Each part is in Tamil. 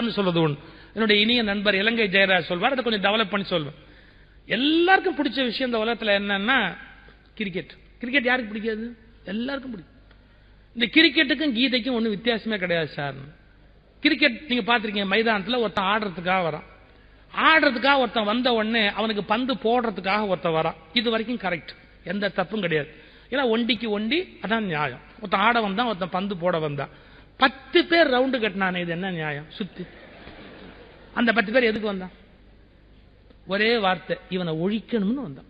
வேண்டாம்னு சொல்றது ஒன்று என்னுடைய இனிய நண்பர் இலங்கை ஜெயராஜ் சொல்வார். அதை கொஞ்சம் டெவலப் பண்ணி சொல்வேன். எல்லாருக்கும் பிடிச்ச விஷயம் இந்த உலகத்துல என்னன்னா கிரிக்கெட் கிரிக்கெட் யாருக்கு பிடிக்காது? எல்லாருக்கும் பிடிக்கும். இந்த கிரிக்கெட்டுக்கும் கீதைக்கும் ஒன்றும் வித்தியாசமே கிடையாது சார் கிரிக்கெட் நீங்க பாத்திருக்கீங்க மைதானத்துல ஒருத்தன் ஆடுறதுக்காக வரான். ஆடுறதுக்காக ஒருத்தன் வந்த உடனே அவனுக்கு பந்து போடுறதுக்காக ஒருத்தன் வரான். இது வரைக்கும் கரெக்ட் எந்த தப்பும் கிடையாது. ஏன்னா ஒண்டிக்கு ஒண்டி அதான் நியாயம். ஒருத்தன் ஆட வந்தான் ஒருத்தன் பந்து போட வந்தான். பத்து பேர் ரவுண்டு கட்டினானே இது என்ன நியாயம்? சுத்தி. அந்த பத்து பேர் எதுக்கு வந்தான்? ஒரே வார்த்தை இவனை ஒழிக்கணும்னு வந்தான்.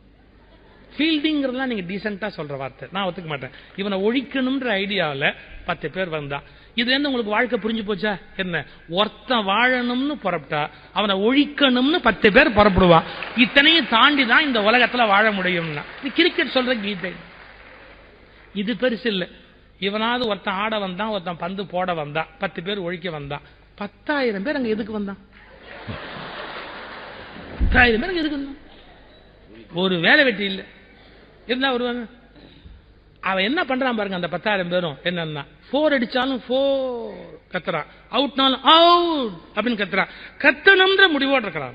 ஃபீல்டிங்கிறதுலாம் நீங்க டீசெண்டா சொல்ற வார்த்தை. நான் ஒத்துக்க மாட்டேன். இவனை ஒழிக்கணும்ன்ற ஐடியாவில் பத்து பேர் வந்தா இதுல இருந்து உங்களுக்கு வாழ்க்கை புரிஞ்சு போச்சா? என்ன? ஒருத்தன் வாழணும்னு புறப்பட்டா அவனை ஒழிக்கணும்னு பத்து பேர் புறப்படுவான் இத்தனையும் தாண்டி தான் இந்த உலகத்துல வாழ முடியும்னா. கிரிக்கெட் சொல்ற கீதை. இது பெருசு இல்லை. இவனாவது ஒருத்தன் ஆட வந்தான் ஒருத்தன் பந்து போட வந்தான் பத்து பேர் ஒழிக்க வந்தான். பத்தாயிரம் பேர் அங்க எதுக்கு வந்தான்? பத்தாயிரம் பேர் அங்க எதுக்கு வந்தான்? ஒரு வேலை வெட்டி இல்லை. இருந்தா வருவாங்க. அவன் என்ன பண்றான் பாருங்க அந்த பத்தாயிரம் பேரும். என்னன்னா போர் அடிச்சாலும் போர் கத்துறான். அவுட்னாலும் அவுட் அப்படின்னு கத்துறான். கத்தணும்ன்ற முடிவோடு இருக்கிறான்.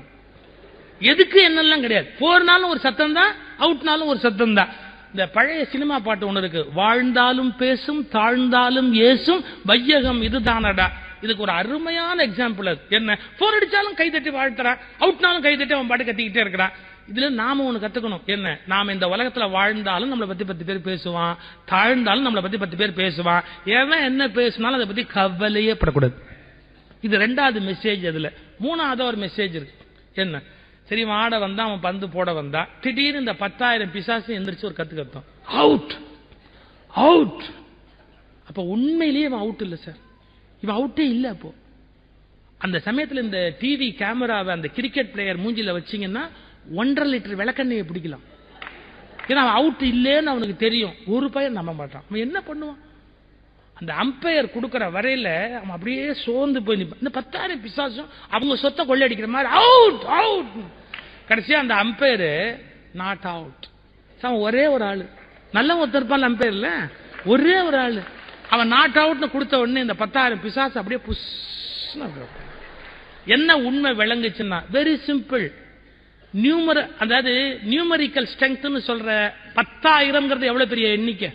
எதுக்கு என்னெல்லாம் கிடையாது. போர்னாலும் ஒரு சத்தம் தான் அவுட்னாலும் ஒரு சத்தம் தான் இந்த பழைய சினிமா பாட்டு ஒன்று இருக்கு. வாழ்ந்தாலும் பேசும் தாழ்ந்தாலும் ஏசும் வையகம் இதுதானடா. இதுக்கு ஒரு அருமையான எக்ஸாம்பிள் அது. என்ன? போர் அடிச்சாலும் கைதட்டி வாழ்த்துறான் அவுட்னாலும் கைதட்டி அவன் பாட்டு கத்திக்கிட்டே இருக்கிறான். இதுல நாம ஒண்ணு கத்துக்கணும். என்ன? நாம இந்த உலகத்துல வாழ்ந்தாலும் நம்மளை பத்தி பத்து பேர் பேசுவான். தாழ்ந்தாலும் நம்மளை பத்தி பத்து பேர் பேசுவான். எவன் என்ன பேசினாலும் அதை பத்தி கவலையே படக்கூடாது. இது ரெண்டாவது மெசேஜ் அதுல. மூணாவது ஒரு மெசேஜ் இருக்கு. என்ன? சரி மாட ஆட வந்தா அவன் பந்து போட வந்தா. திடீர்னு இந்த பத்தாயிரம் பிசாசு எந்திரிச்சு ஒரு கத்து கத்தம். அவுட் அவுட் அப்ப உண்மையிலேயே அவன் அவுட் இல்லை சார் இவன் அவுட்டே இல்லை அப்போ. அந்த சமயத்தில் இந்த டிவி கேமராவை அந்த கிரிக்கெட் பிளேயர் மூஞ்சில வச்சீங்கன்னா ஒன்றரை லிட்டர் விளக்கெண்ணையை பிடிக்கலாம். ஏன்னா அவன் அவுட் இல்லேன்னு அவனுக்கு தெரியும். ஒரு பையன் நம்ப மாட்டான். அவன் என்ன பண்ணுவான்? அந்த அம்பையர் கொடுக்குற வரையில அவன் அப்படியே சோர்ந்து போய் நிற்பான் இந்த பத்தாயிரம் பிசாசும் அவங்க சொத்தை கொள்ளையடிக்கிற மாதிரி அவுட் அவுட் கடைசியா அந்த அம்பையர் நாட் அவுட் அவன் ஒரே ஒரு ஆளு. நல்ல ஒருத்தர் இருப்பான் அம்பையர்ல ஒரே ஒரு ஆளு. அவன் நாட் அவுட்னு கொடுத்த உடனே இந்த பத்தாயிரம் பிசாசு அப்படியே புஷ்னு என்ன உண்மை விளங்குச்சுன்னா வெரி சிம்பிள் நியூமர அதாவது நியூமரிக்கல் ஸ்ட்ரென்த்னு சொல்ற பத்தாயிரம்ங்கிறது எவ்வளவு பெரிய எண்ணிக்கை?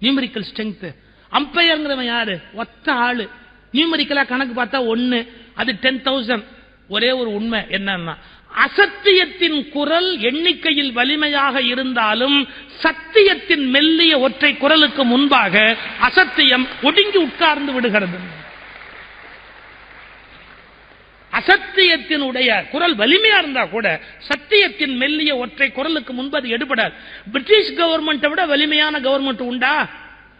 நியூமரிக்கல் ஸ்ட்ரென்த் அம்பையர்ங்கிறவன் யாரு? ஒத்த ஆளு. நியூமரிக்கலா கணக்கு பார்த்தா ஒன்னு அது டென் தௌசண்ட் ஒரே ஒரு உண்மை என்னன்னா அசத்தியத்தின் குரல் எண்ணிக்கையில் வலிமையாக இருந்தாலும் சத்தியத்தின் மெல்லிய ஒற்றை குரலுக்கு முன்பாக அசத்தியம் ஒடுங்கி உட்கார்ந்து விடுகிறது. அசத்தியத்தினுடைய குரல் வலிமையா இருந்தா கூட சத்தியத்தின் மெல்லிய ஒற்றை குரலுக்கு முன்பது எடுபடாது. பிரிட்டிஷ் கவர்மெண்ட்டை விட வலிமையான கவர்மெண்ட் உண்டா?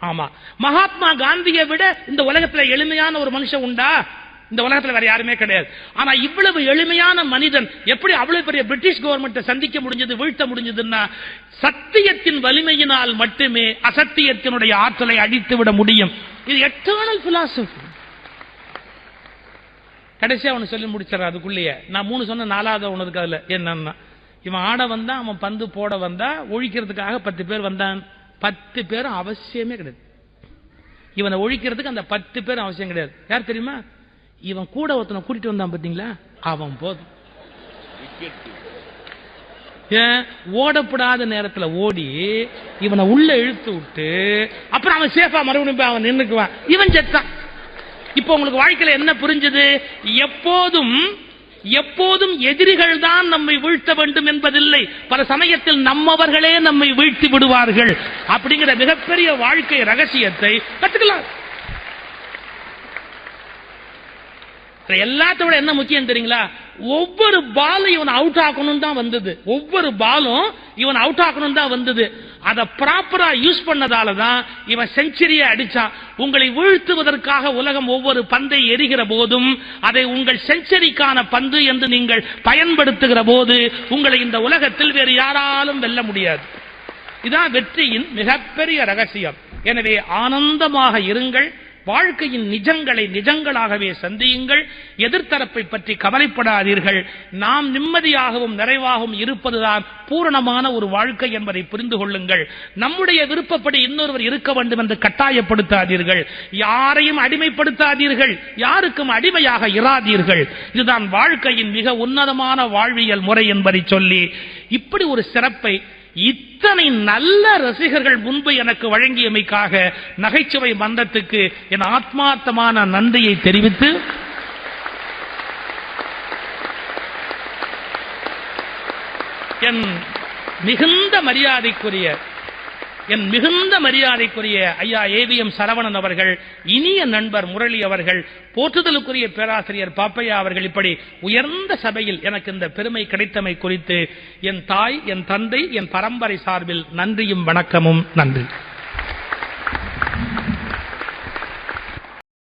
ஆமா. மகாத்மா காந்தியை விட இந்த உலகத்துல எளிமையான ஒரு மனுஷன் உண்டா? இந்த உலகத்துல வேற யாருமே கிடையாது. ஆனா இவ்வளவு எளிமையான மனிதன் எப்படி அவ்வளவு பெரிய பிரிட்டிஷ் கவர்மெண்ட் சந்திக்க முடிஞ்சது வீழ்த்த முடிஞ்சதுன்னா சத்தியத்தின் வலிமையினால் மட்டுமே அசத்தியத்தினுடைய ஆற்றலை அழித்து விட முடியும். இது எட்டர்னல் பிலாசபி கடைசியா அவனு சொல்லி முடிச்சிடறான் அதுக்குள்ளேயே. நான் மூணு சொன்ன நாலாவது உனக்கு அதுல. என்னன்னா இவன் ஆட வந்தா அவன் பந்து போட வந்தா ஒழிக்கிறதுக்காக பத்து பேர் வந்தான். பத்து பேரும் அவசியமே கிடையாது. இவனை ஒழிக்கிறதுக்கு அந்த பத்து பேர் அவசியம் கிடையாது. யார் தெரியுமா? இவன் கூட ஒருத்தனை கூட்டிட்டு வந்தான் பாத்தீங்களா அவன் போதும். ஏன்? ஓடப்படாத நேரத்துல ஓடி இவனை உள்ள இழுத்து விட்டு அப்புறம் அவன் சேஃபா மறுபடியும் போய் அவன் நின்னுக்குவான். இவன் செத்தான் இப்போ உங்களுக்கு வாழ்க்கையில என்ன புரிஞ்சது? எப்போதும் எப்போதும் எதிரிகள் தான் நம்மை வீழ்த்த வேண்டும் என்பதில்லை. பல சமயத்தில் நம்மவர்களே நம்மை வீழ்த்தி விடுவார்கள். அப்படிங்கிற மிகப்பெரிய வாழ்க்கை ரகசியத்தை கத்துக்கலாம் எல்லாத்த விட என்ன முக்கியம் தெரியுங்களா? ஒவ்வொரு பாலும் இவன் அவுட் ஆகணும் தான் வந்தது. ஒவ்வொரு பாலும் இவன் அவுட் ஆகணும் தான் வந்தது. அதை ப்ராப்பரா யூஸ் பண்ணதால தான் இவன் செஞ்சுரியை அடிச்சான். உங்களை வீழ்த்துவதற்காக உலகம் ஒவ்வொரு பந்தை எரிகிற போதும் அதை உங்கள் செஞ்சுரிக்கான பந்து என்று நீங்கள் பயன்படுத்துகிற போது உங்களை இந்த உலகத்தில் வேறு யாராலும் வெல்ல முடியாது. இதான் வெற்றியின் மிகப்பெரிய ரகசியம். எனவே ஆனந்தமாக இருங்கள். வாழ்க்கையின் நிஜங்களை நிஜங்களாகவே சந்தியுங்கள். எதிர்த்தரப்பை பற்றி கவலைப்படாதீர்கள். நாம் நிம்மதியாகவும் நிறைவாகவும் இருப்பதுதான் பூரணமான ஒரு வாழ்க்கை என்பதை புரிந்து கொள்ளுங்கள். நம்முடைய விருப்பப்படி இன்னொருவர் இருக்க வேண்டும் என்று கட்டாயப்படுத்தாதீர்கள். யாரையும் அடிமைப்படுத்தாதீர்கள். யாருக்கும் அடிமையாக இராதீர்கள். இதுதான் வாழ்க்கையின் மிக உன்னதமான வாழ்வியல் முறை என்பதை சொல்லி இப்படி ஒரு சிறப்பை இத்தனை நல்ல ரசிகர்கள் முன்பு எனக்கு வழங்கியமைக்காக நகைச்சுவை மன்றத்துக்கு என் ஆத்மார்த்தமான நன்றியை தெரிவித்து என் மிகுந்த மரியாதைக்குரிய என் மிகுந்த மரியாதைக்குரிய ஐயா ஏவிஎம் சரவணன் அவர்கள் இனிய நண்பர் முரளி அவர்கள் போற்றுதலுக்குரிய பேராசிரியர் பாப்பையா அவர்கள் இப்படி உயர்ந்த சபையில் எனக்கு இந்த பெருமை கிடைத்தமை குறித்து என் தாய் என் தந்தை என் பரம்பரை சார்பில் நன்றியும் வணக்கமும் நன்றி.